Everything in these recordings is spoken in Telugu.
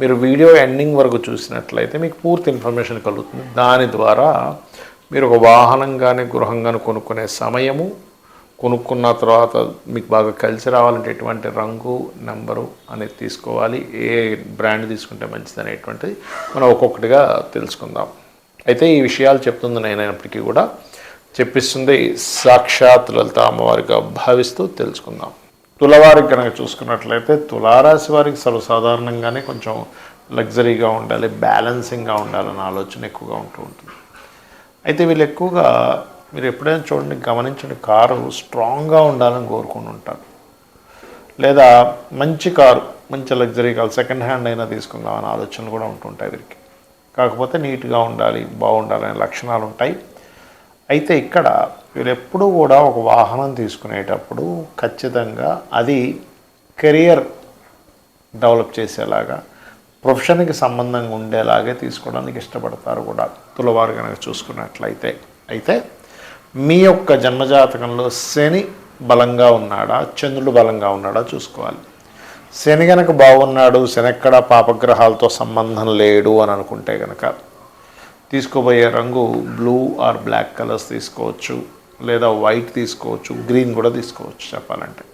మీరు వీడియో ఎండింగ్ వరకు చూసినట్లయితే మీకు పూర్తి ఇన్ఫర్మేషన్ కలుగుతుంది. దాని ద్వారా మీరు ఒక వాహనం కానీ గృహం కానీ కొనుక్కునే సమయము కొనుక్కున్న తర్వాత మీకు బాగా కలిసి రావాలంటే ఎటువంటి రంగు నెంబరు అనేది తీసుకోవాలి. ఏ బ్రాండ్ తీసుకుంటే మంచిది అనేటువంటిది మనం ఒక్కొక్కటిగా తెలుసుకుందాం. అయితే ఈ విషయాలు చెప్తుంది నేనైనప్పటికీ కూడా. చెప్పిస్తుంది సాక్షాత్ లలిత అమ్మవారిగా భావిస్తూ తెలుసుకుందాం. తులవారికి కనుక చూసుకున్నట్లయితే తులారాశి వారికి సర్వసాధారణంగానే కొంచెం లగ్జరీగా ఉండాలి బ్యాలెన్సింగ్గా ఉండాలన్న ఆలోచన ఎక్కువగా ఉంటూ ఉంటుంది. అయితే వీళ్ళు ఎక్కువగా మీరు ఎప్పుడైనా చూడండి గమనించండి కారు స్ట్రాంగ్గా ఉండాలని కోరుకుని ఉంటారు. లేదా మంచి కారు మంచి లగ్జరీ కారు సెకండ్ హ్యాండ్ అయినా తీసుకుందాం అనే ఆలోచనలు కూడా ఉంటుంటాయి వీరికి. కాకపోతే నీట్గా ఉండాలి బాగుండాలనే లక్షణాలు ఉంటాయి. అయితే ఇక్కడ వీళ్ళు ఎప్పుడూ కూడా ఒక వాహనం తీసుకునేటప్పుడు ఖచ్చితంగా అది కెరియర్ డెవలప్ చేసేలాగా ప్రొఫెషన్కి సంబంధంగా ఉండేలాగే తీసుకోవడానికి ఇష్టపడతారు కూడా. తులవారు కనుక చూసుకున్నట్లయితే. అయితే మీ యొక్క జన్మజాతకంలో శని బలంగా ఉన్నాడా? చంద్రుడు బలంగా ఉన్నాడా? చూసుకోవాలి. శని గనక బాగున్నాడు శని ఎక్కడ పాపగ్రహాలతో సంబంధం లేడు అని అనుకుంటే కనుక తీసుకోబోయే రంగు బ్లూ ఆర్ బ్లాక్ కలర్స్ తీసుకోవచ్చు లేదా వైట్ తీసుకోవచ్చు గ్రీన్ కూడా తీసుకోవచ్చు చెప్పాలంటే.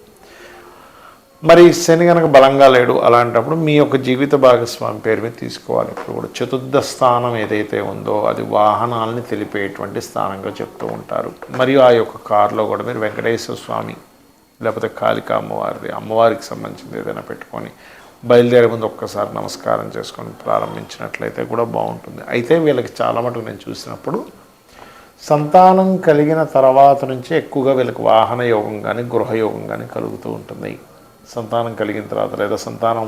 మరి శని కనుక బలంగా లేడు అలాంటప్పుడు మీ యొక్క జీవిత భాగస్వామి పేరు మీద తీసుకోవాలి. ఇప్పుడు కూడా చతుర్థ స్థానం ఏదైతే ఉందో అది వాహనాలని తెలిపేటువంటి స్థానంగా చెప్తూ ఉంటారు. మరియు ఆ యొక్క కారులో కూడా మీరు వెంకటేశ్వర స్వామి లేకపోతే కాళికా అమ్మవారిది అమ్మవారికి సంబంధించింది ఏదైనా పెట్టుకొని బయలుదేరే ముందు ఒక్కసారి నమస్కారం చేసుకొని ప్రారంభించినట్లయితే కూడా బాగుంటుంది. అయితే వీళ్ళకి చాలా మటుకు నేను చూసినప్పుడు సంతానం కలిగిన తర్వాత నుంచి ఎక్కువగా వీళ్ళకి వాహన యోగం కానీ గృహయోగం కానీ కలుగుతూ ఉంటుంది. సంతానం కలిగిన తర్వాత లేదా సంతానం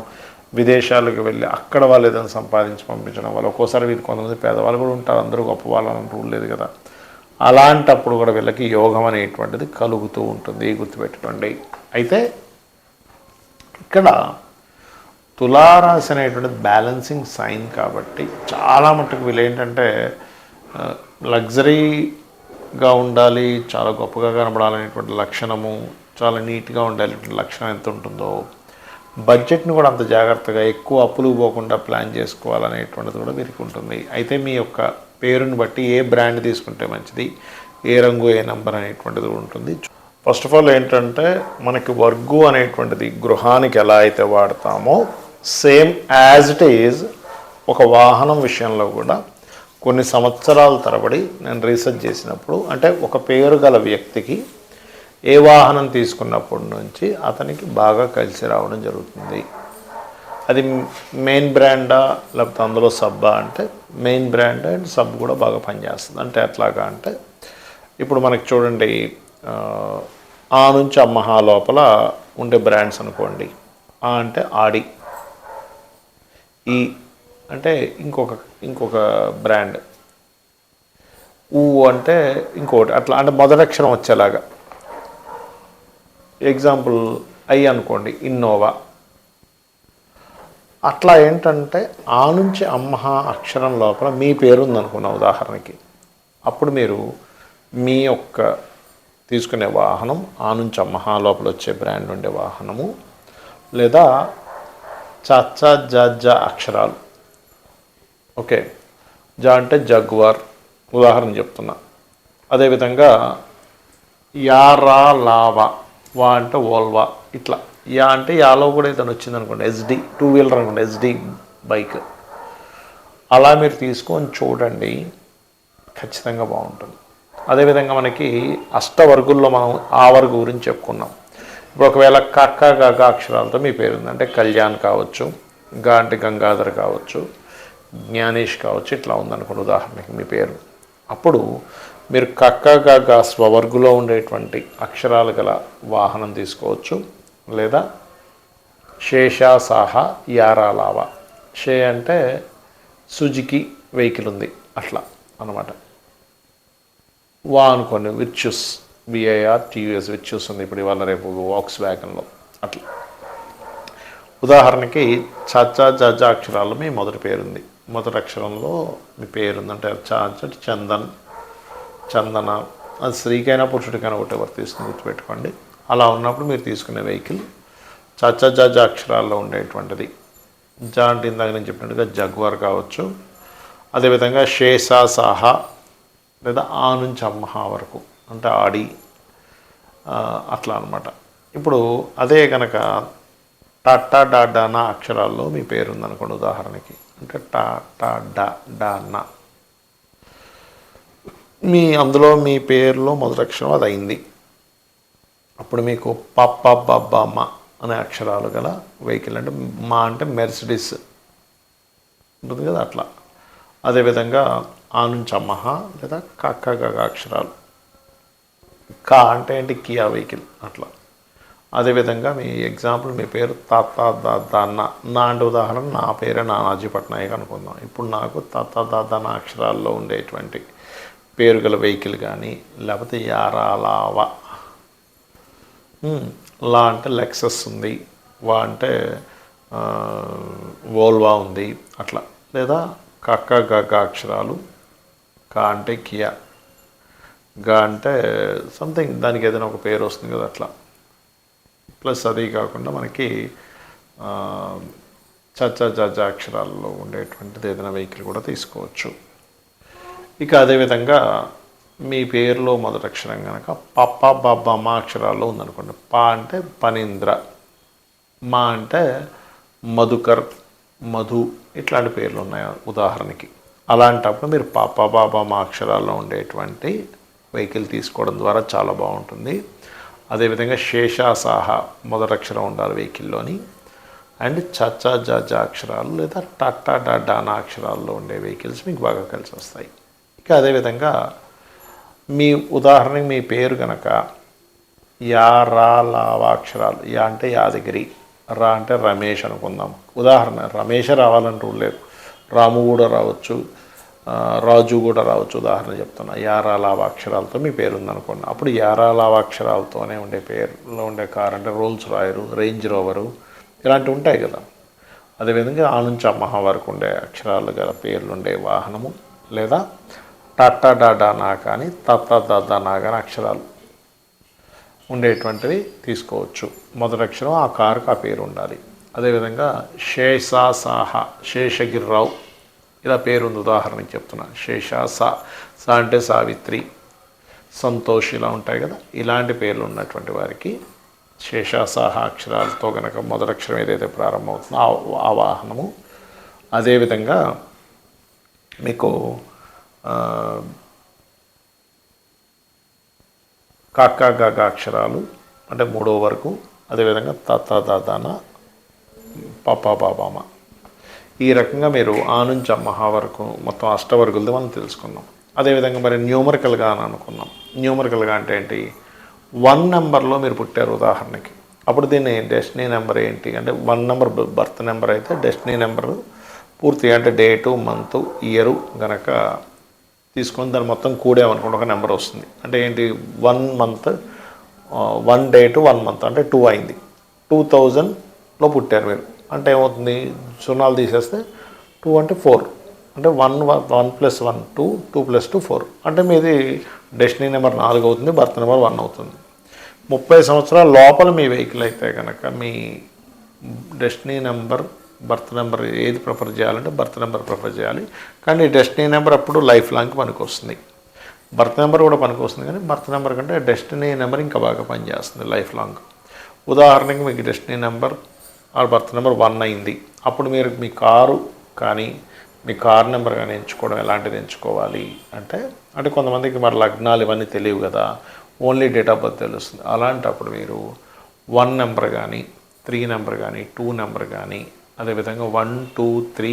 విదేశాలకు వెళ్ళి అక్కడ వాళ్ళు ఏదైనా సంపాదించి పంపించడం వల్ల ఒక్కోసారి వీళ్ళు కొంతమంది పేదవాళ్ళు కూడా ఉంటారు. అందరూ గొప్ప వాళ్ళని రూల్ లేదు కదా. అలాంటప్పుడు కూడా వీళ్ళకి యోగం అనేటువంటిది కలుగుతూ ఉంటుంది. గుర్తుపెట్టుకోండి. అయితే ఇక్కడ తులారాశి అనేటువంటిది బ్యాలెన్సింగ్ సైన్ కాబట్టి చాలా మటుకు వీళ్ళు ఏంటంటే లగ్జరీగా ఉండాలి చాలా గొప్పగా కనబడాలనేటువంటి లక్షణము చాలా నీట్గా ఉండాలనేటువంటి లక్షణం ఎంత ఉంటుందో బడ్జెట్ని కూడా అంత జాగ్రత్తగా ఎక్కువ అప్పులు పోకుండా ప్లాన్ చేసుకోవాలనేటువంటిది కూడా వీరికి ఉంటుంది. అయితే మీ యొక్క పేరుని బట్టి ఏ బ్రాండ్ తీసుకుంటే మంచిది ఏ రంగు ఏ నంబర్ అనేటువంటిది ఉంటుంది. ఫస్ట్ ఆఫ్ ఆల్ ఏంటంటే మనకి వర్గు అనేటువంటిది గృహానికి ఎలా అయితే వాడతామో సేమ్ యాజ్ ఇట్ ఈజ్ ఒక వాహనం విషయంలో కూడా కొన్ని సంవత్సరాల తరబడి నేను రీసెర్చ్ చేసినప్పుడు అంటే ఒక పేరు గల వ్యక్తికి ఏ వాహనం తీసుకున్నప్పటి నుంచి అతనికి బాగా కలిసి రావడం జరుగుతుంది. అది మెయిన్ బ్రాండా లేకపోతే అందులో సబ్బా అంటే మెయిన్ బ్రాండ్ అండ్ సబ్ కూడా బాగా పనిచేస్తుంది. అంటే ఎట్లాగా అంటే ఇప్పుడు మనకి చూడండి ఆ, ఆ నుంచి అమ్మహా లోపల ఉండే బ్రాండ్స్ అనుకోండి. ఆ అంటే ఆడి. ఈ అంటే ఇంకొక ఇంకొక బ్రాండ్. ఊ అంటే ఇంకోటి అట్లా అంటే మొదటక్షరం వచ్చేలాగా. ఎగ్జాంపుల్ ఐ అనుకోండి ఇన్నోవా అట్లా ఏంటంటే ఆ నుంచి అమ్మహ అక్షరం లోపల మీ పేరు ఉందనుకున్న ఉదాహరణకి. అప్పుడు మీరు మీ యొక్క తీసుకునే వాహనం ఆ నుంచి అమ్మహ లోపల వచ్చే బ్రాండ్ ఉండే వాహనము లేదా చ జ అక్షరాలు. ఓకే. జా అంటే జగ్వార్. ఉదాహరణ చెప్తున్నా. అదేవిధంగా యారా లావా వా. అంటే ఓల్వా ఇట్లా. యా అంటే యాలో కూడా ఏదైనా వచ్చింది అనుకోండి ఎస్డి. టూ వీలర్ అనుకోండి. SD bike. అలా మీరు తీసుకొని చూడండి. ఖచ్చితంగా బాగుంటుంది. అదేవిధంగా మనకి అష్టవర్గుల్లో మనం ఆ వర్గు గురించి చెప్పుకున్నాం. ఇప్పుడు ఒకవేళ కక్క గగ అక్షరాలతో మీ పేరు ఉందంటే కళ్యాణ్ కావచ్చు గా అంటే గంగాధర్ కావచ్చు జ్ఞానేష్ కావచ్చు ఇట్లా ఉందనుకోండి ఉదాహరణకి మీ పేరు. అప్పుడు మీరు కక్క గగ స్వవర్గులో ఉండేటువంటి అక్షరాలు గల వాహనం తీసుకోవచ్చు లేదా శేషా సాహా యారాలావా షే అంటే సుజుకి వెహికల్ ఉంది అట్లా అన్నమాట. వా అనుకోండి విర్చుస్. విఐఆర్ టీవీఎస్ విర్చుస్ ఉంది ఇప్పుడు ఇవాళ రేపు వాక్స్ వ్యాగన్లో అట్లా. ఉదాహరణకి చచ్చా జజ అక్షరాల్లో మీ మొదటి పేరుంది. మొదటి అక్షరంలో మీ పేరుందంటే అంటే అంటే చందన్ చందన అది స్త్రీకైనా పురుషుడికైనా ఒకటి వర్తిస్తుంది గుర్తుపెట్టుకోండి. అలా ఉన్నప్పుడు మీరు తీసుకునే వెహికల్ చచ్చ జ అక్షరాల్లో ఉండేటువంటిది. జా అంటే ఇందాక నేను చెప్పినట్టుగా జగ్వార్ కావచ్చు. అదేవిధంగా శేష సాహా లేదా ఆ నుంచి అమ్మహ వరకు. అంటే ఆడి అట్లా అనమాట ఇప్పుడు అదే కనుక టాటా డా డా నా అక్షరాల్లో మీ పేరు ఉందనుకోండి ఉదాహరణకి. అంటే టా టా డా డా నా. మీ అందులో మీ పేరులో మొదటి అక్షరం అది అయింది. అప్పుడు మీకు పప్ప బబ్బ మా అనే అక్షరాలు గల వెహికల్ అంటే మా అంటే మెర్సిడిస్. ఉంటుంది కదా అట్లా. అదేవిధంగా ఆ నుంచి అమ్మహ లేదా కక్క గగ అక్షరాలు. కా అంటే ఏంటి? Kia vehicle. అట్లా. అదేవిధంగా మీ ఎగ్జాంపుల్ మీ పేరు తాత దాదా నా. నా అంటే ఉదాహరణ నా పేరే నానాజీ పట్నాయక్ అనుకుందాం. ఇప్పుడు నాకు తాత దాదా నా అక్షరాల్లో ఉండేటువంటి పేరు గల వెహికల్ కానీ లేకపోతే యారా లావా లా అంటే లెక్సస్ ఉంది. వా అంటే వోల్వా ఉంది. అట్లా. లేదా కక్క గగ అక్షరాలు. కా అంటే కియా. గా అంటే సంథింగ్ దానికి ఏదైనా ఒక పేరు వస్తుంది కదా అట్లా. ప్లస్ అది కాకుండా మనకి చచ్చా చచ్చా అక్షరాల్లో ఉండేటువంటిది ఏదైనా వెహికల్ కూడా తీసుకోవచ్చు. ఇక అదేవిధంగా మీ పేరులో మొదటి అక్షరం కనుక పప్ప బబ్బ మా అక్షరాల్లో ఉందనుకోండి. పా అంటే పనీంద్ర మా అంటే మధుకర్ మధు ఇట్లాంటి పేర్లు ఉన్నాయి ఉదాహరణకి. అలాంటప్పుడు మీరు పాప బాబా మా అక్షరాల్లో ఉండేటువంటి వెహికల్ తీసుకోవడం ద్వారా చాలా బాగుంటుంది. అదేవిధంగా శేషాసాహ మొదటక్షరం ఉండాలి వెహికల్లోని. అండ్ చచ్చా జాజా అక్షరాలు లేదా టట్టా డానా అక్షరాల్లో ఉండే వెహికల్స్ మీకు బాగా కలిసి వస్తాయి. ఇక అదేవిధంగా మీ ఉదాహరణకి మీ పేరు కనుక యా రా లావా అక్షరాలు యా అంటే యాదగిరి రా అంటే రమేష్ అనుకుందాం. ఉదాహరణ రమేష్ రావాలని రూల్ లేదు. రాము కూడా రావచ్చు. రాజు కూడా రావచ్చు ఉదాహరణ చెప్తున్నా. యారా లావా అక్షరాలతో మీ పేరు ఉందనుకోండి అప్పుడు యారా లావా అక్షరాలతోనే ఉండే పేరులో ఉండే కార్ అంటే రోల్స్ రాయరు రేంజ్ రోవరు ఇలాంటివి ఉంటాయి కదా. అదేవిధంగా ఆ నుంచి అమ్మహ వరకు ఉండే అక్షరాలు గల పేర్లు ఉండే వాహనము లేదా టట్టా డాడా నా కానీ తత్త దద్ద నా కానీ అక్షరాలు ఉండేటువంటివి తీసుకోవచ్చు. మొదటి అక్షరం ఆ కారుకు ఆ పేరు ఉండాలి. అదేవిధంగా శేషా సాహ శేషగిరిరావు ఇలా పేరు ఉంది ఉదాహరణకి చెప్తున్నాను శేష సా సా అంటే సావిత్రి సంతోష్ ఇలా ఉంటాయి కదా. ఇలాంటి పేర్లు ఉన్నటువంటి వారికి శేషాసాహ అక్షరాలతో కనుక మొదలక్షరం ఏదైతే ప్రారంభమవుతుందో ఆ- వాహనము. అదేవిధంగా మీకు ఆ, కాకా గాగా అక్షరాలు అంటే మూడో వరకు. అదేవిధంగా తాత దాదాన పాపా బాబామ ఈ రకంగా మీరు ఆ నుంచి మహా వరకు మొత్తం అష్టవర్గులది మనం తెలుసుకుందాం అదేవిధంగా మరి న్యూమరికల్గా అని అనుకున్నాం. న్యూమరికల్గా అంటే ఏంటి? వన్ నెంబర్లో మీరు పుట్టారు ఉదాహరణకి. అప్పుడు దీన్ని డెస్టినీ నెంబర్ ఏంటి? అంటే వన్ నెంబర్ బర్త్ నెంబర్ అయితే డెస్టినీ నెంబర్ పూర్తిగా అంటే డేటు మంత్ ఇయరు గనక తీసుకొని దాన్ని మొత్తం కూడామనుకోండి ఒక నెంబర్ వస్తుంది. అంటే ఏంటి? One month one day two one month అంటే టూ అయింది. టూ థౌజండ్లో పుట్టారు మీరు. అంటే ఏమవుతుంది? సున్నాలు తీసేస్తే టూ అంటే ఫోర్ అంటే one one plus one two two plus two four అంటే మీది డెస్టినీ నెంబర్ నాలుగు అవుతుంది బర్త్ నెంబర్ వన్ అవుతుంది. ముప్పై సంవత్సరాల లోపల మీ వెహికల్ అయితే కనుక మీ డెస్టినీ నెంబర్ బర్త్ నెంబర్ ఏది ప్రిఫర్ చేయాలంటే బర్త్ నెంబర్ ప్రిఫర్ చేయాలి. కానీ డెస్టినీ నెంబర్ అప్పుడు లైఫ్ లాంగ్ పనికి వస్తుంది బర్త్ నెంబర్ కూడా పనికి వస్తుంది కానీ బర్త్ నెంబర్ కంటే డెస్టినీ నెంబర్ ఇంకా బాగా పనిచేస్తుంది లైఫ్ లాంగ్ ఉదాహరణకి మీకు డెస్టినీ నెంబర్ ఆ బర్త్ నెంబర్ వన్ అయింది. అప్పుడు మీరు మీ కారు కానీ మీ కార్ నెంబర్ కానీ ఎంచుకోవడం ఎలాంటిది ఎంచుకోవాలి అంటే అంటే కొంతమందికి మరి లగ్నాలు ఇవన్నీ తెలియవు కదా ఓన్లీ డేట్ ఆఫ్ బర్త్ తెలుస్తుంది. అలాంటప్పుడు మీరు వన్ నెంబర్ కానీ త్రీ నెంబర్ కానీ టూ నెంబర్ కానీ అదేవిధంగా one two three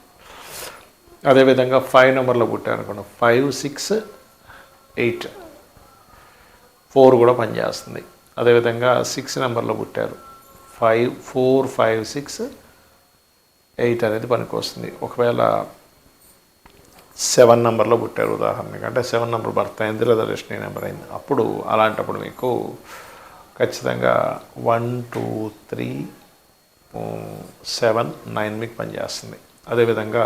అదేవిధంగా ఫైవ్ నెంబర్లో పుట్టారు అనుకోండి ఫైవ్ సిక్స్ ఎయిట్ ఫోర్ కూడా పనిచేస్తుంది. అదేవిధంగా సిక్స్ నెంబర్లో పుట్టారు. Five four five six eight అనేది పనికి వస్తుంది ఒకవేళ సెవెన్ నెంబర్లో పుట్టారు ఉదాహరణకి. అంటే సెవెన్ నెంబర్ బర్త్ అయింది లేదా డెస్టినీ నెంబర్ అయింది. అప్పుడు అలాంటప్పుడు మీకు ఖచ్చితంగా one two three seven nine మీకు పనిచేస్తుంది. అదేవిధంగా